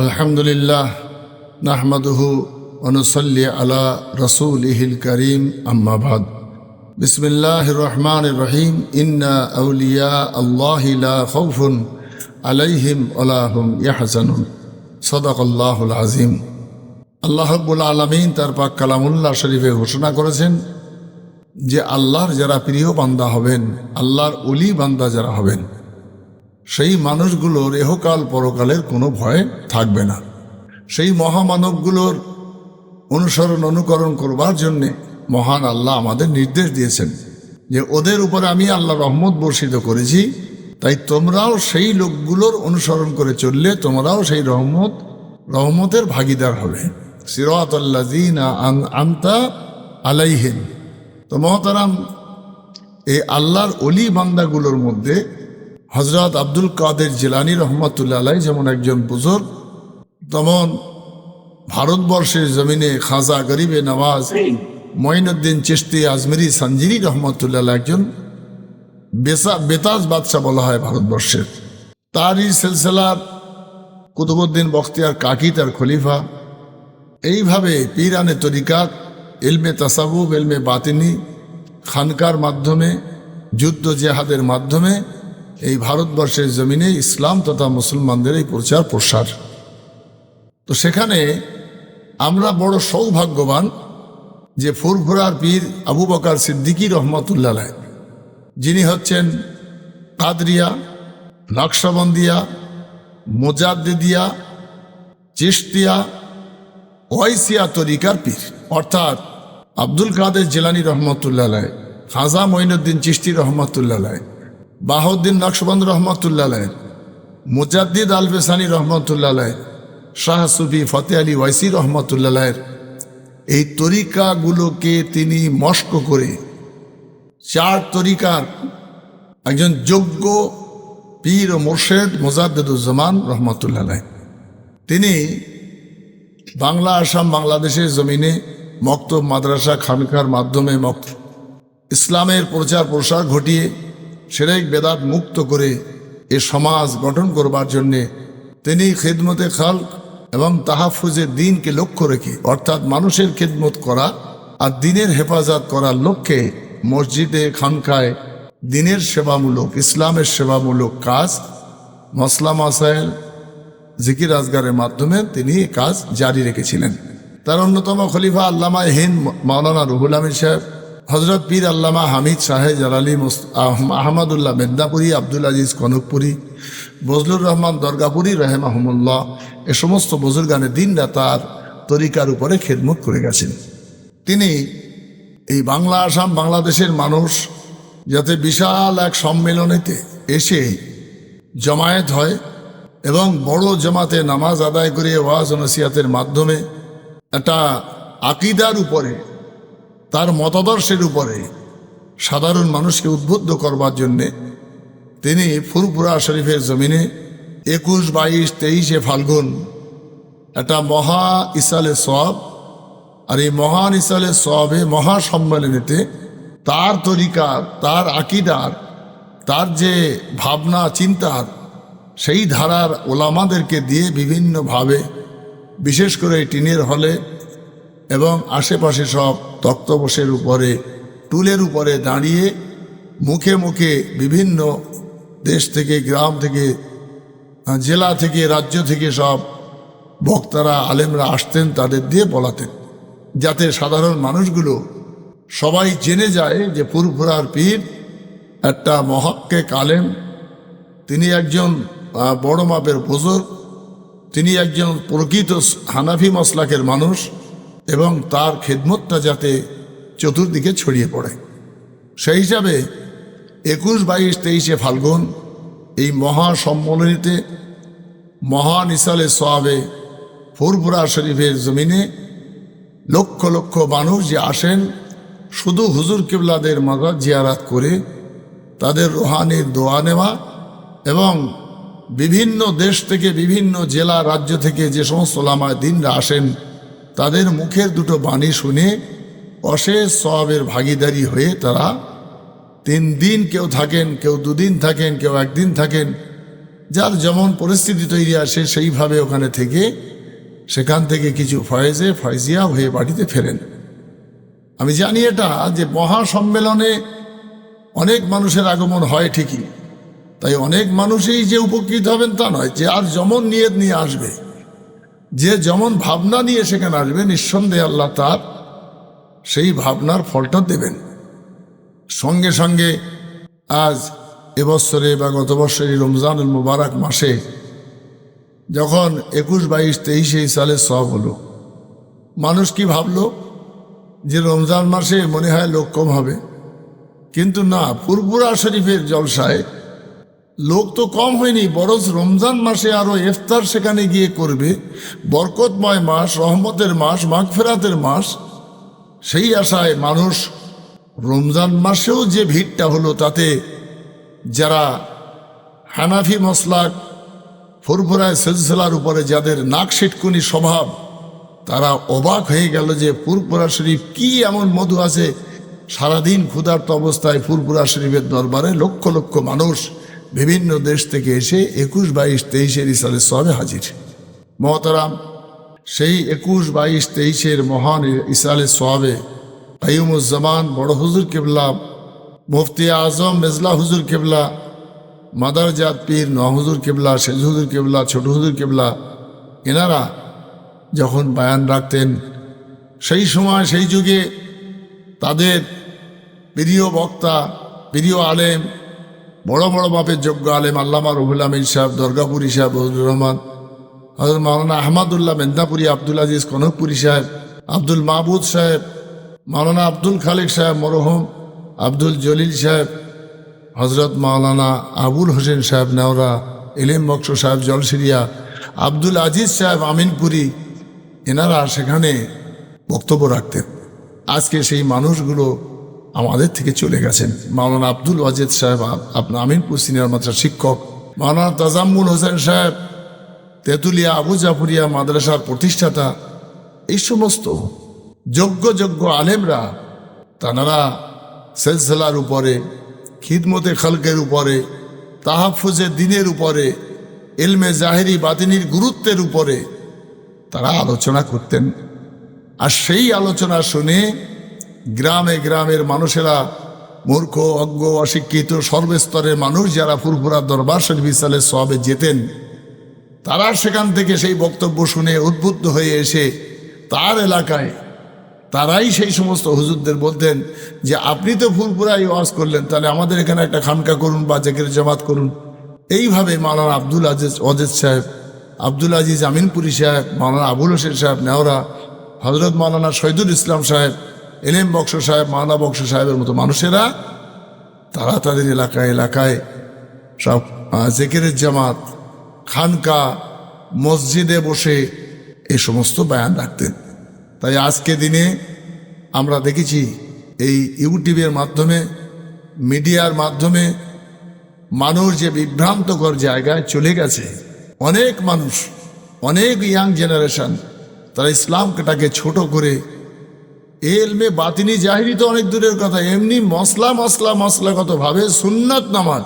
আলহামদুলিল্লাহ, নাহমাদুহু অনুসল্লি আলা রসুল ইহিল করিম আম্মাবাদ বিসমিল্লাহ রহমান রহিম। ইন্না আউলিয়া আল্লাহিলা খৌফুন আলাইহিম আলাহুম ইয়াহজানুন। সদাক আল্লাহুল আজিম আল্লাহবুল আলমিন তার পাক কালামুল্লাহ শরীফে ঘোষণা করেছেন যে আল্লাহর যারা প্রিয় বান্দা হবেন, আল্লাহর উলি বান্দা যারা হবেন সেই মানুষগুলোর এহকাল পরকালের কোনো ভয় থাকবে না। সেই মহামানবগুলোর অনুসরণ অনুকরণ করবার জন্যে মহান আল্লাহ আমাদের নির্দেশ দিয়েছেন যে, ওদের উপরে আমি আল্লাহ রহমত বর্ষিত করেছি, তাই তোমরাও সেই লোকগুলোর অনুসরণ করে চললে তোমরাও সেই রহমত, রহমতের ভাগিদার হবে। সিরাতাল্লাযীনা আনতা আলাইহিন তো মহতারাম, এই আল্লাহর অলি বান্দাগুলোর মধ্যে হজরত আব্দুল কাদের জিলানি রহমতুল্লাহ যেমন একজন বুজুর্গ, তেমন ভারতবর্ষের জমিনে খাজা গরিবে নওয়াজ মঈনুদ্দিন চিস্তি আজমেরি সঞ্জিরি রহমতুল্লাহ একজন বেসা বেতাজ বাদশাহ বলা হয় ভারতবর্ষের তারই সিলসিলার কুতুবুদ্দিন বখতিয়ার কাকি তার খলিফা। এইভাবে পীরানে তরিকাত এলমে তাসাবুব এলমে বাতিনি, খানকার মাধ্যমে, যুদ্ধ জেহাদের মাধ্যমে এই ভারতবর্ষের জমিনে ইসলাম তথা মুসলমানদের এই প্রচার প্রসার। তো সেখানে আমরা বড় সৌভাগ্যবান যে ফুরফুরার পীর আবু বকার সিদ্দিকী রহমতুল্লাহ যিনি হচ্ছেন কাদরিয়া, নকশবন্দিয়া, মোজাদ্দিদিয়া চিস্তিয়া ওয়াইসিয়া তরিকার পীর। অর্থাৎ আব্দুল কাদের জেলানি রহমতুল্লাহ খাজা মঈনুদ্দিন চিস্তি রহমতুল্লাহ বাহাউদ্দিন নকশবন্দ রহমতুল্লাহ মুজাদ্দিদ আল বেসানি রহমতুল্লাহ শাহ সুফি ফতে আলী ওয়াইসি রহমতুল্লাহ এই তরিকাগুলোকে তিনি মস্ক করে চার তরিকার একজন যোগ্য পীর ও মোর্শেদ মোজাদ্দুজ্জামান রহমতুল্লাহ তিনি বাংলা, আসাম, বাংলাদেশের জমিনে মক্তব মাদ্রাসা খানকার মাধ্যমে মক্ত ইসলামের প্রচার প্রসার ঘটিয়ে সেরেক বেদাত মুক্ত করে এ সমাজ গঠন করবার জন্যে তিনি খেদমতে খাল এবং তাহাফুজের দিনকে লক্ষ্য রেখে, অর্থাৎ মানুষের খেদমত করা আর দিনের হেফাজত করার লক্ষ্যে মসজিদে, খানকায় দিনের সেবামূলক, ইসলামের সেবামূলক কাজ, মসলা মাসাইল, জিকির আজগারের মাধ্যমে তিনি কাজ জারি রেখেছিলেন। তার অন্যতম খলিফা আল্লামা হিন্দ মাওলানা রুহুল আমির সাহেব হজরত পীর আল্লামা হামিদ শাহেদ জালালি আহমদুল্লাহ মেদনাপুরি, আব্দুল আজিজ কনকপুরি, বজলুর রহমান দরগাপুরি রহেমাহমুল্লাহ, এ সমস্ত বজুরগানে দিনরা তার তরিকার উপরে খেদমত করে গেছেন। তিনি এই বাংলা আসাম বাংলাদেশের মানুষ, যাতে বিশাল এক সম্মেলনেতে এসে জমায়েত হয় এবং বড় জমাতে নামাজ আদায় করে ওয়াজ নসিয়াতের মাধ্যমে একটা আকিদার উপরে তার মতাদর্শের উপরে সাধারণ মানুষকে উদ্বুদ্ধ করবার জন্যে তিনি ফুরপুরা শরীফের জমিনে একুশ, বাইশ, তেইশে ফাল্গুন একটা মহা ইসালে সব আর এই মহান ইসালে সবে মহা সম্মেলনীতে তার তরিকার তার আকিদার তার যে ভাবনা চিন্তার সেই ধারার ওলামাদেরকে দিয়ে বিভিন্নভাবে বিশেষ করে টিনের হলে এবং আশেপাশে সব তক্তবসের উপরে, টুলের উপরে দাঁড়িয়ে মুখে মুখে বিভিন্ন দেশ থেকে, গ্রাম থেকে জেলা থেকে, রাজ্য থেকে সব বক্তারা, আলেমরা আসতেন তাদের দিয়ে বলাতেন। যাতে সাধারণ মানুষগুলো সবাই জেনে যায় যে পুরপুরার পীর একটা মহাক্কে কালেম। তিনি একজন বড় মাপের বুজুর্গ। তিনি একজন প্রকৃত হানাফি মশলাকের মানুষ। এবং তার খেদমতটা যাতে চতুর্দিকে ছড়িয়ে পড়ে। সেই হিসাবে একুশ বাইশ তেইশে ফাল্গুন এই মহা সম্মেলনীতে মহান ইসালে সোয়াবে ফুরপুরা শরীফের জমিনে লক্ষ লক্ষ মানুষ যে আসেন, শুধু হুজুর কিবলাদের মাজার জিয়ারাত করে তাদের রোহানির দোয়া নেওয়া এবং বিভিন্ন দেশ থেকে বিভিন্ন জেলা, রাজ্য থেকে যে সমস্ত লামায় দিনরা আসেন তাদের মুখের দুটো বাণী শুনে অশেষ সবের ভাগিদারি হয়ে তারা তিন দিন কেউ থাকেন, কেউ দুদিন থাকেন, কেউ একদিন থাকেন। যার যেমন পরিস্থিতি তৈরি আসে, সেইভাবে ওখানে থেকে সেখান থেকে কিছু ফয়েজে, ফয়জিয়া হয়ে বাড়িতে ফেরেন। আমি জানি এটা যে মহা সম্মেলনে অনেক মানুষের আগমন হয় ঠিকই, তাই অনেক মানুষই যে উপকৃত হবেন তা নয়, যে আর যেমন নিয়ত নিয়ে আসবে। যে যেমন ভাবনা নিয়ে সেখানে আসবে নিঃসন্দেহে আল্লাহ তার সেই ভাবনার ফলটা দেবেন। সঙ্গে সঙ্গে আজ এবছরে বা গত বছরে রমজানুল মুবারক মাসে যখন একুশ, বাইশ, তেইশে সালে সব হলো, মানুষ কি ভাবলো যে রমজান মাসে মনে হয় লোক কম হবে? কিন্তু না ফুরপুরা শরীফের জলসায় লোক তো কম হয়নি, বরঞ্চ রমজান মাসে আরও ইফতার সেখানে গিয়ে করবে। বরকতময় মাস, রহমতের মাস, মাগফেরাতের মাস। সেই আশায় মানুষ রমজান মাসেও যে ভিড়টা হলো তাতে যারা হানাফি মশলাক ফুরফুরায় সিলসিলার উপরে যাদের নাক সিটকুনি স্বভাব, তারা অবাক হয়ে গেল যে ফুরপুরা শরীফ কি এমন মধু আছে। সারাদিন ক্ষুধার্ত অবস্থায় ফুরপুরা শরীফের দরবারে লক্ষ লক্ষ মানুষ বিভিন্ন দেশ থেকে এসে একুশ বাইশ তেইশের ইসালে সবে হাজির। মহতারাম, সেই একুশ বাইশ তেইশের মহান ইসালে সোয়াবে কাইমুজ্জামান বড় হুজুর কেবলা, মুফতি আজম মেজলা হুজুর কেবলা, মাদার জাত পীর ন হুজুর কেবলা, সেজ হুজুর কেবলা, ছোট হুজুর কেবলা, এনারা যখন বায়ান রাখতেন, সেই সময়, সেই যুগে তাদের প্রিয় বক্তা, প্রিয় আলেম বড় বড় বাপের যোগ্য আলেম আল্লামা রহুল আমিন সাহেব, দর্গাপুরি সাহেব বজরুর রহমান, হজরত মাওলানা আহমদুল্লাহ মেদনাপুরি, আব্দুল আজিজ কনকপুরি সাহেব, আব্দুল মাহবুদ সাহেব, মাওলানা আব্দুল খালিক সাহেব মরহম, আব্দুল জলিল সাহেব, হজরত মাওলানা আবুল হোসেন সাহেব নেওরা, এলিম বক্স সাহেব জলসিরিয়া, আব্দুল আজিজ সাহেব আমিনপুরি, এনারা সেখানে বক্তব্য রাখতেন। আজকে সেই মানুষগুলো আমাদের থেকে চলে গেছেন। মাওলানা আব্দুল ওয়াজেদ সাহেব আপ- আপনার আমিনপুর সিনিয়র মাদ্রাসার শিক্ষক। মাওলানা তাজাম্মুল হোসেন সাহেব, তেঁতুলিয়া, আবু জাফরিয়া মাদ্রাসার প্রতিষ্ঠাতা। এই সমস্ত যোগ্য যোগ্য আলেমরা, তানারা সেলসেলার উপরে, খিদমতে খালকের উপরে, তাহাফুজে দিনের উপরে এলমে জাহেরি বাতিনির গুরুত্বের উপরে তারা আলোচনা করতেন। আর সেই আলোচনা শুনে গ্রামে গ্রামের মানুষেরা মূর্খ, অজ্ঞ, অশিক্ষিত, সর্বস্তরের মানুষ যারা ফুরফুরা দরবার শরীফ সালে সবে যেতেন, তারা সেখান থেকে সেই বক্তব্য শুনে উদ্বুদ্ধ হয়ে এসে তার এলাকায় তারাই সেই সমস্ত হুজুরদের বলতেন যে, আপনি তো ফুলপুরাই ওয়াজ করলেন, তাহলে আমাদের এখানে একটা খানকা করুন বা জেকের জামাত করুন। এইভাবে মাওলানা আব্দুল আজিজ অজেদ সাহেব, আব্দুল আজিজ আমিনপুরি সাহেব, মাওলানা আবুল হোসেন সাহেব নেওরা হজরত মাওলানা শহীদুল ইসলাম সাহেব এলেম বক্স সাহেব, মাওলানা বক্স সাহেবের মতো মানুষেরা, তারা তাদের এলাকায় এলাকায় সব জেকেরের জামাত, খানকা, মসজিদে বসে এই সমস্ত বায়ান রাখতেন। তাই আজকে দিনে আমরা দেখেছি এই ইউটিউবের মাধ্যমে, মিডিয়ার মাধ্যমে মানুষ যে বিভ্রান্তকর জায়গায় চলে গেছে, অনেক মানুষ, অনেক ইয়াং জেনারেশন তারা ইসলামটাকে ছোট করে এলমে বাতিনি জাহিরি তো অনেক দূরের কথা। এমনি মশলা মশলা মশলাগতভাবে সুন্নত নামাজ,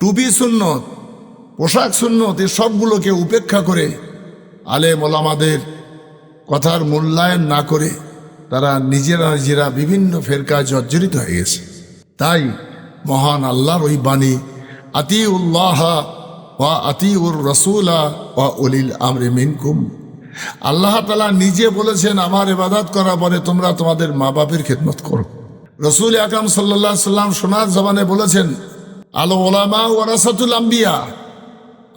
টুপি সুন্নত, পোশাক সুন্নত, এ সবগুলোকে উপেক্ষা করে আলে মোলামাদের কথার মূল্যায়ন না করে তারা নিজেরা নিজেরা বিভিন্ন ফেরকায় জর্জরিত হয়ে গেছে। তাই মহান আল্লাহর ওই বাণী আতি উল্লাহা ওয়া আতি উর রসুলা ওয়া উলিল আমরে মিনকুম। আল্লাহ তালা নিজে বলেছেন, আমার ইবাদত করার পরে তোমরা তোমাদের মা বাপের খেদমত করো। রসুল আকরাম সাল্লাহ সাল্লাম সোনার জবানে বলেছেন, আলো ওলামা ওয়ারাসাতুল আম্বিয়া,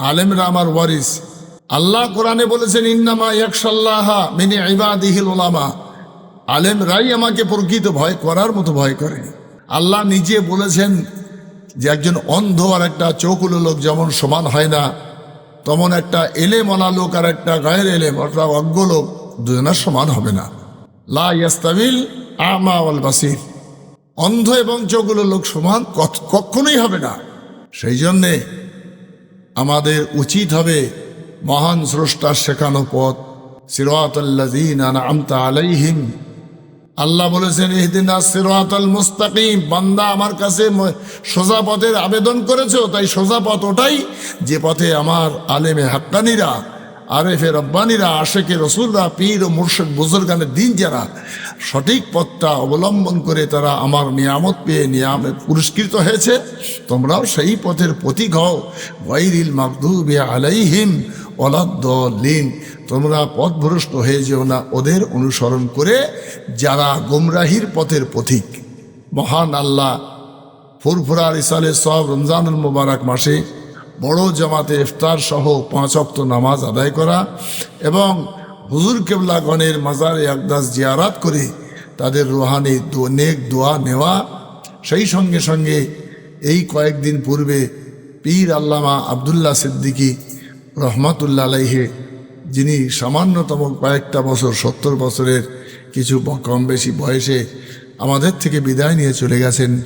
আলেমরা আমার ওয়ারিস। আল্লাহ কোরআনে বলেছেন, ইন্নামা ইয়াকশাল্লাহা মিনি ইবাদিহিল ওলামা আলেমরাই আমাকে প্রকৃত ভয় করার মতো ভয় করে। আল্লাহ নিজে বলেছেন যে একজন অন্ধ আর একটা চৌকুলো লোক যেমন সমান হয় না তেমন একটা এলেমনা লোক আর একটা গায়ের এলেম, অর্থাৎ অজ্ঞ লোক, দুজনের সমান হবে না। লা ইয়াস্তাবিল অন্ধ এবং চৌকুলো লোক সমান কখ- কখনোই হবে না। সেই জন্যে আমাদের উচিত হবে মহান স্রষ্টার শেখানো পথ। সিরাতাল্লাযীনা আনআমতা আলাইহিম। আল্লাহ বলেছেন, ইহদিনা সিরাতাল মুস্তাকিম, বান্দা আমার কাছে সোজা পথের আবেদন করেছ, তাই সোজা পথ ওটাই যে পথে আমার আলেমে হাক্কানিরা, আরেফে রব্বানিরা আশেকে রসুলরা, পীর ও মুর্শিদ বুজুর্গানের দিন যারা সঠিক পথটা অবলম্বন করে তারা আমার নিয়ামত পেয়ে নিয়ামত পুরস্কৃত হয়েছে, তোমরাও সেই পথের প্রতীক হও। ওয়াইরিল মাকদুবে আলাইহিম অলাদ্দলিন। তোমরা পথভ্রষ্ট হয়ে যেও না ওদের অনুসরণ করে, যারা গোমরাহির পথের পথিক। মহান আল্লাহ ফুরফুরার ইসালে সব রমজানুল মোবারক মাসে বড় জামাতে ইফতার সহ পাঁচ অক্ত নামাজ আদায় করা এবং হুজুর কেবলাগণের মাজারে একদাস জিয়ারাত করে তাদের রুহানি নেক দোয়া নেওয়া। সেই সঙ্গে সঙ্গে এই কয়েকদিন পূর্বে পীর আল্লামা আবদুল্লাহ সিদ্দিকী রহমাতুল্লা আলাইহে, যিনি সামান্যতম কয়েকটা বছর, সত্তর বছরের কিছু কম বেশি বয়সে আমাদের থেকে বিদায় নিয়ে চলে গেছেন।